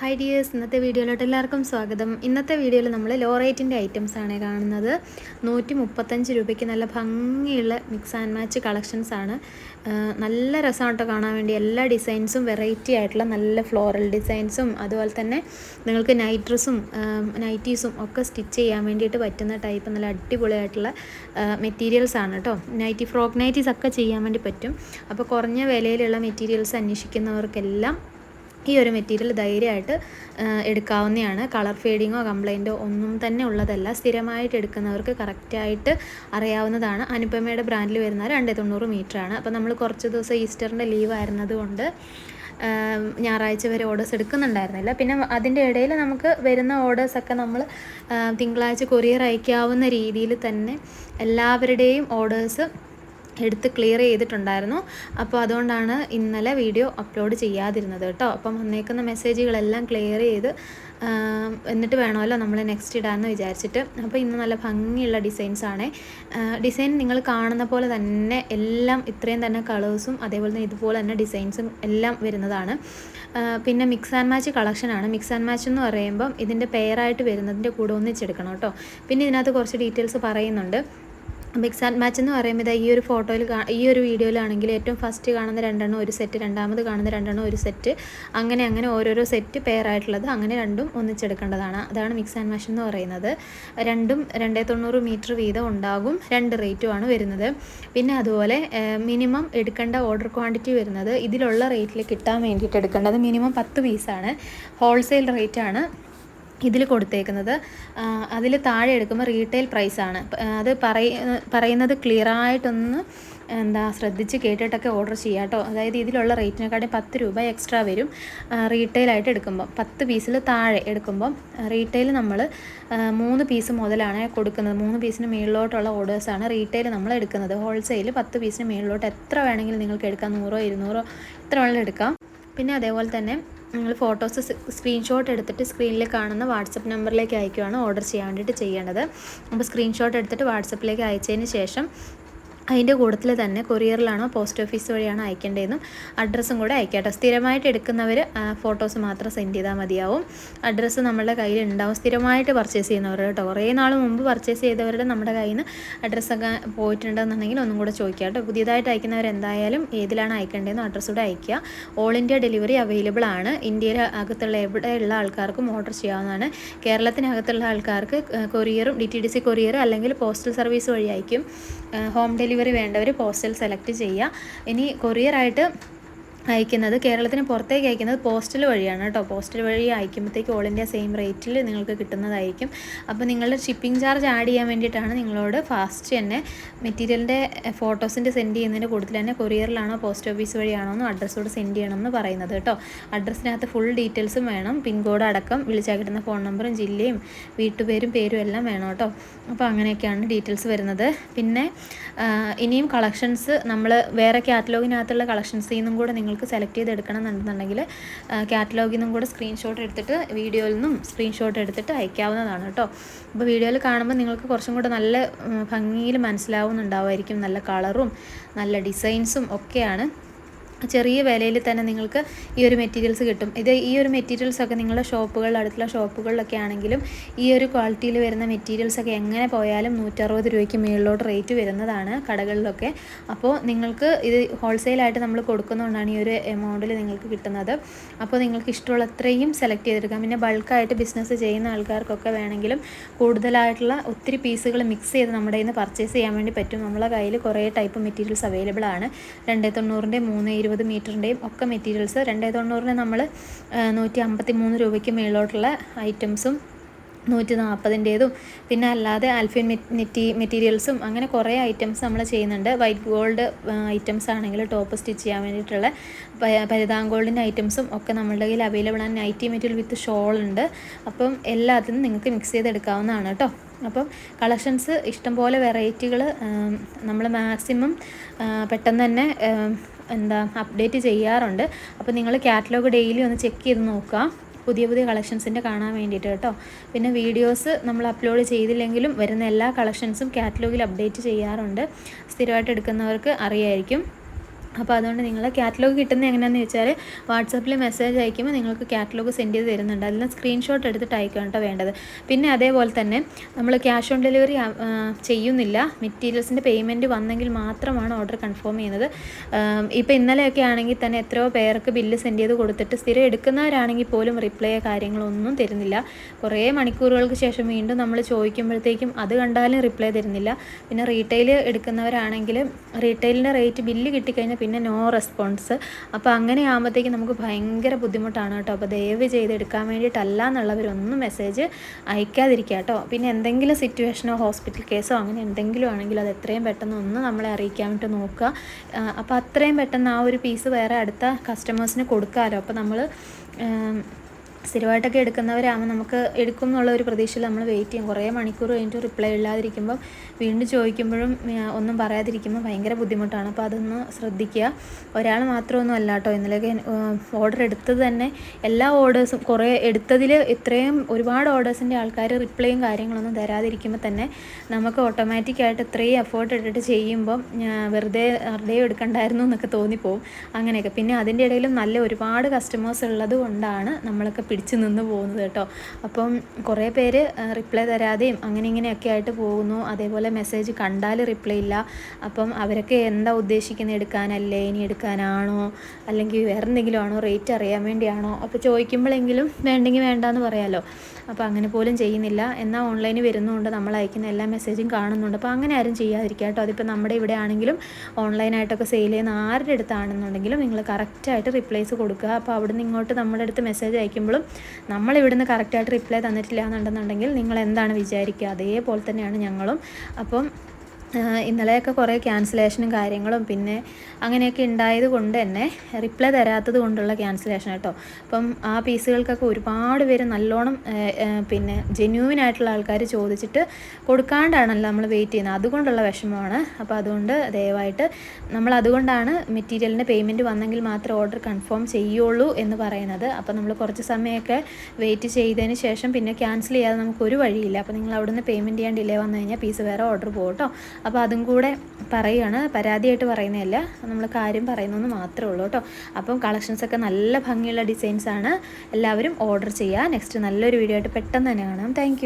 Hi dears ഇന്നത്തെ വീഡിയോയിലോട്ട് എല്ലാവർക്കും സ്വാഗതം. ഇന്നത്തെ വീഡിയോയിൽ നമ്മൾ ലോ റേറ്റിന്റെ ഐറ്റംസ് ആണ് കാണുന്നത്. നൂറ്റി മുപ്പത്തഞ്ച് രൂപയ്ക്ക് നല്ല ഭംഗിയുള്ള മിക്സ് ആൻഡ് മാച്ച് കളക്ഷൻസ് ആണ്. നല്ല രസമാണ് കേട്ടോ കാണാൻ വേണ്ടി. എല്ലാ ഡിസൈൻസും വെറൈറ്റി ആയിട്ടുള്ള നല്ല ഫ്ലോറൽ ഡിസൈൻസും അതുപോലെ തന്നെ നിങ്ങൾക്ക് നൈറ്റ് ഡ്രസ്സും നൈറ്റീസും ഒക്കെ സ്റ്റിച്ച് ചെയ്യാൻ വേണ്ടിയിട്ട് പറ്റുന്ന ടൈപ്പ് നല്ല അടിപൊളിയായിട്ടുള്ള മെറ്റീരിയൽസ് ആണ് കേട്ടോ നൈറ്റി ഫ്രോക്ക് നൈറ്റീസ് ഒക്കെ ചെയ്യാൻ വേണ്ടി പറ്റും. അപ്പോൾ കുറഞ്ഞ വിലയിലുള്ള മെറ്റീരിയൽസ് അന്വേഷിക്കുന്നവർക്കെല്ലാം ഈ ഒരു മെറ്റീരിയൽ ധൈര്യമായിട്ട് എടുക്കാവുന്നതാണ്. കളർ ഫേഡിങ്ങോ കംപ്ലൈന്റോ ഒന്നും തന്നെ ഉള്ളതല്ല. സ്ഥിരമായിട്ട് എടുക്കുന്നവർക്ക് കറക്റ്റായിട്ട് അറിയാവുന്നതാണ്. അനുപമയുടെ ബ്രാൻഡിൽ വരുന്ന രണ്ട് തൊണ്ണൂറ് മീറ്ററാണ് അപ്പോൾ നമ്മൾ കുറച്ച് ദിവസം ഈസ്റ്ററിന്റെ ലീവ് ആയിരുന്നത് കൊണ്ട് ഞായറാഴ്ച വരെ ഓർഡേഴ്സ് എടുക്കുന്നുണ്ടായിരുന്നില്ല. പിന്നെ അതിന്റെ ഇടയിൽ നമുക്ക് വരുന്ന ഓർഡേഴ്സൊക്കെ നമ്മൾ തിങ്കളാഴ്ച കൊറിയർ അയക്കാവുന്ന രീതിയിൽ തന്നെ എല്ലാവരുടെയും ഓർഡേഴ്സ് എടുത്ത് ക്ലിയർ ചെയ്തിട്ടുണ്ടായിരുന്നു. അപ്പോൾ അതുകൊണ്ടാണ് ഇന്നലെ വീഡിയോ അപ്ലോഡ് ചെയ്യാതിരുന്നത് കേട്ടോ. അപ്പം വന്നേക്കുന്ന മെസ്സേജുകളെല്ലാം ക്ലിയർ ചെയ്ത് എന്നിട്ട് വേണമല്ലോ നമ്മൾ നെക്സ്റ്റ് ഇടാമെന്ന് വിചാരിച്ചിട്ട്. അപ്പോൾ ഇന്ന് നല്ല ഭംഗിയുള്ള ഡിസൈൻസ് ആണ്. ഡിസൈൻ നിങ്ങൾ കാണുന്ന പോലെ തന്നെ എല്ലാം ഇത്രയും തന്നെ കളേഴ്സും അതേപോലെ തന്നെ ഇതുപോലെ തന്നെ ഡിസൈൻസും എല്ലാം വരുന്നതാണ്. പിന്നെ മിക്സ് ആൻഡ് മാച്ച് കളക്ഷനാണ് മിക്സ് ആൻഡ് മാച്ച് എന്ന് പറയുമ്പം ഇതിന്റെ പെയറായിട്ട് വരുന്നതിന്റെ കൂടെ ഒന്നിച്ചെടുക്കണം കേട്ടോ. പിന്നെ ഇതിനകത്ത് കുറച്ച് ഡീറ്റെയിൽസ് പറയുന്നുണ്ട്. മിക്സ് ആൻഡ് മാച്ച് എന്ന് പറയുമ്പോൾ ഇതാ ഈ ഒരു ഫോട്ടോയിൽ ഈ ഒരു വീഡിയോയിലാണെങ്കിൽ ഏറ്റവും ഫസ്റ്റ് കാണുന്ന രണ്ടെണ്ണം ഒരു സെറ്റ് രണ്ടാമത് കാണുന്ന രണ്ടെണ്ണം ഒരു സെറ്റ് അങ്ങനെ അങ്ങനെ ഓരോരോ സെറ്റ് പെയർ ആയിട്ടുള്ളത് അങ്ങനെ രണ്ടും ഒന്നിച്ചെടുക്കേണ്ടതാണ്. അതാണ് മിക്സ് ആൻഡ് മാച്ച് എന്ന് പറയുന്നത്. രണ്ടും രണ്ടേ തൊണ്ണൂറ് മീറ്റർ വീതം ഉണ്ടാകും. രണ്ട് റേറ്റുമാണ് വരുന്നത്. പിന്നെ അതുപോലെ മിനിമം എടുക്കേണ്ട ഓർഡർ ക്വാണ്ടിറ്റി വരുന്നത് ഇതിലുള്ള റേറ്റിൽ കിട്ടാൻ വേണ്ടിയിട്ട് എടുക്കേണ്ടത് മിനിമം പത്ത് പീസാണ് ഹോൾസെയിൽ റേറ്റാണ് ഇതിൽ കൊടുത്തേക്കുന്നത്. അതിൽ താഴെ എടുക്കുമ്പോൾ റീറ്റെയിൽ പ്രൈസാണ് അത് പറയ പറയുന്നത് ക്ലിയറായിട്ടൊന്ന് എന്താ ശ്രദ്ധിച്ച് കേട്ടിട്ടൊക്കെ ഓർഡർ ചെയ്യുക കേട്ടോ അതായത് ഇതിലുള്ള റേറ്റിനെക്കാട്ടും പത്ത് രൂപ എക്സ്ട്രാ വരും റീറ്റെയിലായിട്ട് എടുക്കുമ്പോൾ പത്ത് പീസിൽ താഴെ എടുക്കുമ്പം റീറ്റെയിൽ നമ്മൾ മൂന്ന് പീസ് മുതലാണ് കൊടുക്കുന്നത്. മൂന്ന് പീസിന് മുകളിലോട്ടുള്ള ഓർഡേഴ്സാണ് റീറ്റെയിൽ നമ്മൾ എടുക്കുന്നത്. ഹോൾസെയിൽ പത്ത് പീസിന് മുകളിലോട്ട് എത്ര വേണമെങ്കിലും നിങ്ങൾക്ക് എടുക്കാം. നൂറോ ഇരുന്നൂറോ എത്ര വേണമെങ്കിലും എടുക്കാം. പിന്നെ അതേപോലെ തന്നെ നിങ്ങൾ ഫോട്ടോസ് സ്ക്രീൻഷോട്ട് എടുത്തിട്ട് സ്ക്രീനിൽ കാണുന്ന വാട്സപ്പ് നമ്പറിലേക്ക് അയക്കുകയാണ് ഓർഡർ ചെയ്യാൻ വേണ്ടിയിട്ട് ചെയ്യേണ്ടത്. അപ്പോൾ സ്ക്രീൻഷോട്ട് എടുത്തിട്ട് വാട്സപ്പിലേക്ക് അയച്ചതിന് ശേഷം അതിന്റെ കൂടത്തിൽ തന്നെ കൊറിയറിലാണോ പോസ്റ്റ് ഓഫീസ് വഴിയാണോ അയക്കേണ്ടതെന്നും അഡ്രസ്സും കൂടെ അയക്കാട്ടോ. സ്ഥിരമായിട്ട് എടുക്കുന്നവർ ഫോട്ടോസ് മാത്രം സെൻഡ് ചെയ്താൽ മതിയാവും. അഡ്രസ്സ് നമ്മുടെ കയ്യിൽ ഉണ്ടാവും സ്ഥിരമായിട്ട് പർച്ചേസ് ചെയ്യുന്നവർ കേട്ടോ. കുറേ നാൾ മുമ്പ് പർച്ചേസ് ചെയ്തവരുടെ നമ്മുടെ കയ്യിൽ നിന്ന് അഡ്രസ്സൊക്കെ പോയിട്ടുണ്ടെന്നുണ്ടെങ്കിൽ ഒന്നും കൂടെ ചോദിക്കുക കേട്ടോ. പുതിയതായിട്ട് അയക്കുന്നവർ എന്തായാലും ഏതിലാണ് അയക്കേണ്ടതെന്നും അഡ്രസ്സ് കൂടെ അയക്കുക ഓൾ ഇന്ത്യ ഡെലിവറി അവൈലബിൾ ആണ്. ഇന്ത്യയിലെ അകത്തുള്ള എവിടെയുള്ള ആൾക്കാർക്കും ഓർഡർ ചെയ്യാവുന്നതാണ്. കേരളത്തിനകത്തുള്ള ആൾക്കാർക്ക് കൊറിയറും D T D C courier അല്ലെങ്കിൽ പോസ്റ്റൽ സർവീസ് വഴി അയക്കും. ഹോം ഡെലിവറി വേണ്ടവർ പോസ്റ്റൽ സെലക്ട് ചെയ്യുക. ഇനി കൊറിയറായിട്ട് അയക്കുന്നത് കേരളത്തിന് പുറത്തേക്ക് അയക്കുന്നത് പോസ്റ്റൽ വഴിയാണ് കേട്ടോ. പോസ്റ്റൽ വഴി അയക്കുമ്പോഴത്തേക്ക് ഓൾ ഇന്ത്യ സെയിം റേറ്റിൽ നിങ്ങൾക്ക് കിട്ടുന്നതായിരിക്കും. അപ്പോൾ നിങ്ങളുടെ ഷിപ്പിംഗ് ചാർജ് ആഡ് ചെയ്യാൻ വേണ്ടിയിട്ടാണ് നിങ്ങളോട് ഫാസ്റ്റ് തന്നെ മെറ്റീരിയലിന്റെ ഫോട്ടോസിന്റെ സെൻഡ് ചെയ്യുന്നതിന്റെ കൂടുതൽ തന്നെ കൊറിയറിലാണോ പോസ്റ്റ് ഓഫീസ് വഴിയാണോ എന്ന് അഡ്രസ്സോട് സെൻഡ് ചെയ്യണമെന്ന് പറയുന്നത് കേട്ടോ. അഡ്രസ്സിനകത്ത് ഫുൾ ഡീറ്റെയിൽസും വേണം. പിൻകോഡ് അടക്കം വിളിച്ചാൽ കിട്ടുന്ന ഫോൺ നമ്പറും ജില്ലയും വീട്ടുപേരും പേരും എല്ലാം വേണം കേട്ടോ. അപ്പോൾ അങ്ങനെയൊക്കെയാണ് ഡീറ്റെയിൽസ് വരുന്നത്. പിന്നെ ഇനിയും കളക്ഷൻസ് നമ്മൾ വേറെ കാറ്റലോഗിനകത്തുള്ള കളക്ഷൻസിൽ നിന്നും കൂടെ നിങ്ങൾക്ക് സെലക്ട് ചെയ്ത് എടുക്കണം എന്നുണ്ടെന്നുണ്ടെങ്കിൽ കാറ്റലോഗിൽ നിന്നും കൂടെ സ്ക്രീൻഷോട്ട് എടുത്തിട്ട് വീഡിയോയിൽ നിന്നും സ്ക്രീൻഷോട്ട് എടുത്തിട്ട് അയക്കാവുന്നതാണ് കേട്ടോ. അപ്പോൾ വീഡിയോയിൽ കാണുമ്പോൾ നിങ്ങൾക്ക് കുറച്ചും കൂടെ നല്ല ഭംഗിയിൽ മനസ്സിലാവുന്നുണ്ടാവുമായിരിക്കും. നല്ല കളറും നല്ല ഡിസൈൻസും ഒക്കെയാണ്. ചെറിയ വിലയിൽ തന്നെ നിങ്ങൾക്ക് ഈ ഒരു മെറ്റീരിയൽസ് കിട്ടും. ഇത് ഈ ഒരു മെറ്റീരിയൽസ് ഒക്കെ നിങ്ങളുടെ ഷോപ്പുകളിൽ അടുത്തുള്ള ഷോപ്പുകളിലൊക്കെ ആണെങ്കിലും ഈ ഒരു ക്വാളിറ്റിയിൽ വരുന്ന മെറ്റീരിയൽസ് ഒക്കെ എങ്ങനെ പോയാലും നൂറ്ററുപത് രൂപയ്ക്ക് മുകളിലോട്ട് റേറ്റ് വരുന്നതാണ് കടകളിലൊക്കെ. അപ്പോൾ നിങ്ങൾക്ക് ഇത് ഹോൾസെയിലായിട്ട് നമ്മൾ കൊടുക്കുന്നതുകൊണ്ടാണ് ഈ ഒരു എമൗണ്ടിൽ നിങ്ങൾക്ക് കിട്ടുന്നത്. അപ്പോൾ നിങ്ങൾക്ക് ഇഷ്ടമുള്ള അത്രയും സെലക്ട് ചെയ്തെടുക്കാം. പിന്നെ ബൾക്കായിട്ട് ബിസിനസ് ചെയ്യുന്ന ആൾക്കാർക്കൊക്കെ വേണമെങ്കിലും കൂടുതലായിട്ടുള്ള ഒത്തിരി പീസുകൾ മിക്സ് ചെയ്ത് നമ്മുടെ കയ്യിൽ നിന്ന് പർച്ചേസ് ചെയ്യാൻ വേണ്ടി പറ്റും. നമ്മളെ കയ്യിൽ കുറേ ടൈപ്പ് മെറ്റീരിയൽസ് അവൈലബിൾ ആണ്. രണ്ടേ തൊണ്ണൂറിന്റെ മൂന്ന് ഇരുപത് മീറ്ററിന്റെയും ഒക്കെ മെറ്റീരിയൽസ് രണ്ടേ തൊണ്ണൂറിന് നമ്മൾ നൂറ്റി അമ്പത്തി മൂന്ന് രൂപയ്ക്ക് മേളോട്ടുള്ള ഐറ്റംസും നൂറ്റി നാൽപ്പതിന്റേതും പിന്നെ അല്ലാതെ ആൽഫിൻ മെറ്റി മെറ്റീരിയൽസും അങ്ങനെ കുറേ ഐറ്റംസ് നമ്മൾ ചെയ്യുന്നുണ്ട്. വൈറ്റ് ഗോൾഡ് ഐറ്റംസ് ആണെങ്കിൽ ടോപ്പ് സ്റ്റിച്ച് ചെയ്യാൻ വേണ്ടിയിട്ടുള്ള പരിതാം ഗോൾഡിന്റെ ഐറ്റംസും ഒക്കെ നമ്മളുടെ കയ്യിൽ അവൈലബിൾ ആണ്. നൈറ്റി മെറ്റീരിയൽ വിത്ത് ഷോൾ ഉണ്ട്. അപ്പം എല്ലാത്തിനും നിങ്ങൾക്ക് മിക്സ് ചെയ്തെടുക്കാവുന്നതാണ് കേട്ടോ. അപ്പം കളക്ഷൻസ് ഇഷ്ടംപോലെ വെറൈറ്റികൾ നമ്മൾ മാക്സിമം പെട്ടെന്ന് തന്നെ എന്താ അപ്ഡേറ്റ് ചെയ്യാറുണ്ട്. അപ്പോൾ നിങ്ങൾ കാറ്റലോഗ് ഡെയിലി ഒന്ന് ചെക്ക് ചെയ്ത് നോക്കുക. പുതിയ പുതിയ കളക്ഷൻസിന്റെ കാണാൻ വേണ്ടിയിട്ട് കേട്ടോ. പിന്നെ വീഡിയോസ് നമ്മൾ അപ്ലോഡ് ചെയ്തില്ലെങ്കിലും വരുന്ന എല്ലാ കളക്ഷൻസും കാറ്റലോഗിൽ അപ്ഡേറ്റ് ചെയ്യാറുണ്ട്. സ്ഥിരമായിട്ട് എടുക്കുന്നവർക്ക് അറിയായിരിക്കും. അപ്പോൾ അതുകൊണ്ട് നിങ്ങൾ കാറ്റലോഗ് കിട്ടുന്നത് എങ്ങനെയാണെന്ന് വെച്ചാൽ വാട്സാപ്പിൽ മെസ്സേജ് അയക്കുമ്പോൾ നിങ്ങൾക്ക് കാറ്റലോഗ് സെൻഡ് ചെയ്ത് തരുന്നുണ്ട്. അതിൽ സ്ക്രീൻഷോട്ട് എടുത്തിട്ട് അയക്കണം കേട്ടോ വേണ്ടത്. പിന്നെ അതേപോലെ തന്നെ നമ്മൾ ക്യാഷ് ഓൺ ഡെലിവറി ചെയ്യുന്നില്ല. മെറ്റീരിയൽസിന്റെ പേയ്മെന്റ് വന്നെങ്കിൽ മാത്രമാണ് ഓർഡർ കൺഫേം ചെയ്യുന്നത്. ഇപ്പോൾ ഇന്നലെയൊക്കെ ആണെങ്കിൽ തന്നെ എത്രയോ പേർക്ക് ബില്ല് സെൻഡ് ചെയ്ത് കൊടുത്തിട്ട് സ്ഥിരം എടുക്കുന്നവരാണെങ്കിൽ പോലും റിപ്ലൈ കാര്യങ്ങളൊന്നും തരുന്നില്ല. കുറേ മണിക്കൂറുകൾക്ക് ശേഷം വീണ്ടും നമ്മൾ ചോദിക്കുമ്പോഴത്തേക്കും അത് കണ്ടാലും റിപ്ലൈ തരുന്നില്ല. പിന്നെ റീറ്റെയിൽ എടുക്കുന്നവരാണെങ്കിൽ റീറ്റെയിലിന്റെ റേറ്റ് ബില്ല് കിട്ടിക്കഴിഞ്ഞാൽ പിന്നെ നോ റെസ്പോൺസ് അപ്പോൾ അങ്ങനെ ആകുമ്പോഴത്തേക്കും നമുക്ക് ഭയങ്കര ബുദ്ധിമുട്ടാണ് കേട്ടോ. അപ്പോൾ ദയവ് ചെയ്ത് എടുക്കാൻ വേണ്ടിയിട്ടല്ല എന്നുള്ളവരൊന്നും മെസ്സേജ് അയക്കാതിരിക്കുക കേട്ടോ. പിന്നെ എന്തെങ്കിലും സിറ്റുവേഷനോ ഹോസ്പിറ്റൽ കേസോ അങ്ങനെ എന്തെങ്കിലും ആണെങ്കിൽ അത് എത്രയും പെട്ടെന്ന് ഒന്ന് നമ്മളെ അറിയിക്കാൻ വേണ്ടി നോക്കുക. അപ്പോൾ അത്രയും പെട്ടെന്ന് ആ ഒരു പീസ് വേറെ അടുത്ത കസ്റ്റമേഴ്സിന് കൊടുക്കാമല്ലോ. അപ്പോൾ നമ്മൾ സ്ഥിരമായിട്ടൊക്കെ എടുക്കുന്നവരാകുമ്പോൾ നമുക്ക് എടുക്കും എന്നുള്ള ഒരു പ്രതീക്ഷയിൽ നമ്മൾ വെയിറ്റ് ചെയ്യും. കുറേ മണിക്കൂർ കഴിഞ്ഞിട്ട് റിപ്ലൈ ഇല്ലാതിരിക്കുമ്പം വീണ്ടും ചോദിക്കുമ്പോഴും ഒന്നും പറയാതിരിക്കുമ്പോൾ ഭയങ്കര ബുദ്ധിമുട്ടാണ്. അപ്പോൾ അതൊന്ന് ശ്രദ്ധിക്കുക. ഒരാൾ മാത്രമൊന്നും അല്ല കേട്ടോ ഇന്നലെയൊക്കെ ഓർഡർ എടുത്തത് തന്നെ എല്ലാ ഓർഡേഴ്സും കുറേ എടുത്തതിൽ ഇത്രയും ഒരുപാട് ഓർഡേഴ്സിന്റെ ആൾക്കാർ റിപ്ലൈയും കാര്യങ്ങളൊന്നും തരാതിരിക്കുമ്പോൾ തന്നെ നമുക്ക് ഓട്ടോമാറ്റിക്കായിട്ട് ഇത്രയും എഫേർട്ട് ഇട്ടിട്ട് ചെയ്യുമ്പം വെറുതെ വെറുതെ എടുക്കണ്ടായിരുന്നു എന്നൊക്കെ തോന്നിപ്പോവും. അങ്ങനെയൊക്കെ. പിന്നെ അതിന്റെ ഇടയിലും നല്ല ഒരുപാട് കസ്റ്റമേഴ്സ് ഉള്ളത് കൊണ്ടാണ് നമ്മളൊക്കെ പിടിച്ചു നിന്ന് പോകുന്നത് കേട്ടോ. അപ്പം കുറേ പേര് റിപ്ലൈ തരാതെയും അങ്ങനെ ഇങ്ങനെയൊക്കെ ആയിട്ട് പോകുന്നു. അതേപോലെ മെസ്സേജ് കണ്ടാൽ റിപ്ലൈ ഇല്ല. അപ്പം അവരൊക്കെ എന്താ ഉദ്ദേശിക്കുന്നത്? എടുക്കാനല്ലേ? ഇനി എടുക്കാനാണോ? അല്ലെങ്കിൽ വേറെ എന്തെങ്കിലും ആണോ? റേറ്റ് അറിയാൻ വേണ്ടിയാണോ? അപ്പോൾ ചോദിക്കുമ്പോഴെങ്കിലും വേണ്ടെങ്കിൽ വേണ്ടാന്ന് പറയാമല്ലോ അപ്പോൾ അങ്ങനെ പോലും ചെയ്യുന്നില്ല. എന്നാൽ ഓൺലൈനിൽ വരുന്നുണ്ട് നമ്മൾ അയക്കുന്ന എല്ലാ മെസ്സേജും കാണുന്നുണ്ട്. അപ്പോൾ അങ്ങനെ ആരും ചെയ്യാതിരിക്കുക കേട്ടോ. അതിപ്പോൾ നമ്മുടെ ഇവിടെ ആണെങ്കിലും ഓൺലൈനായിട്ടൊക്കെ സെയിൽ ചെയ്യുന്ന ആരുടെ അടുത്താണെന്നുണ്ടെങ്കിലും നിങ്ങൾ കറക്റ്റായിട്ട് റിപ്ലൈസ് കൊടുക്കുക. അപ്പോൾ അവിടെ നിന്ന് ഇങ്ങോട്ട് നമ്മുടെ അടുത്ത് മെസ്സേജ് അയക്കുമ്പോഴും നമ്മൾ ഇവിടുന്ന് കറക്റ്റായിട്ട് റിപ്ലൈ തന്നിട്ടില്ല എന്നുണ്ടെന്നുണ്ടെങ്കിൽ നിങ്ങൾ എന്താണ് വിചാരിക്കുക? അതേപോലെ തന്നെയാണ് ഞങ്ങളും. അപ്പം ഇന്നലെയൊക്കെ കുറേ ക്യാൻസലേഷനും കാര്യങ്ങളും പിന്നെ അങ്ങനെയൊക്കെ ഉണ്ടായത് കൊണ്ട് തന്നെ റിപ്ലൈ തരാത്തത് കൊണ്ടുള്ള ക്യാൻസലേഷൻ കേട്ടോ. അപ്പം ആ പീസുകൾക്കൊക്കെ ഒരുപാട് പേര് നല്ലോണം പിന്നെ ജെന്യൂവിൻ ആയിട്ടുള്ള ആൾക്കാർ ചോദിച്ചിട്ട് കൊടുക്കാണ്ടാണല്ലോ നമ്മൾ വെയിറ്റ് ചെയ്യുന്നത്. അതുകൊണ്ടുള്ള വിഷമമാണ്. അപ്പോൾ അതുകൊണ്ട് ദയവായിട്ട് നമ്മൾ അതുകൊണ്ടാണ് മെറ്റീരിയലിന്റെ പേയ്മെന്റ് വന്നെങ്കിൽ മാത്രം ഓർഡർ കൺഫേം ചെയ്യുള്ളൂ എന്ന് പറയുന്നത്. അപ്പോൾ നമ്മൾ കുറച്ച് സമയമൊക്കെ വെയിറ്റ് ചെയ്തതിന് ശേഷം പിന്നെ ക്യാൻസൽ ചെയ്യാതെ നമുക്ക് ഒരു വഴിയില്ല. അപ്പോൾ നിങ്ങൾ അവിടുന്ന് പേയ്മെന്റ് ചെയ്യാൻ ഡിലേ വന്നു കഴിഞ്ഞാൽ പീസ് വേറെ ഓർഡർ പോകും കേട്ടോ. അപ്പോൾ അതും കൂടെ പറയുകയാണ് പരാതിയായിട്ട് പറയുന്നതല്ല. നമ്മൾ കാര്യം പറയുന്നതെന്ന് മാത്രമേ ഉള്ളൂ കേട്ടോ. അപ്പം കളക്ഷൻസൊക്കെ നല്ല ഭംഗിയുള്ള ഡിസൈൻസാണ്. എല്ലാവരും ഓർഡർ ചെയ്യുക. നെക്സ്റ്റ് നല്ലൊരു വീഡിയോ ആയിട്ട് പെട്ടെന്ന് തന്നെ കാണാം. താങ്ക്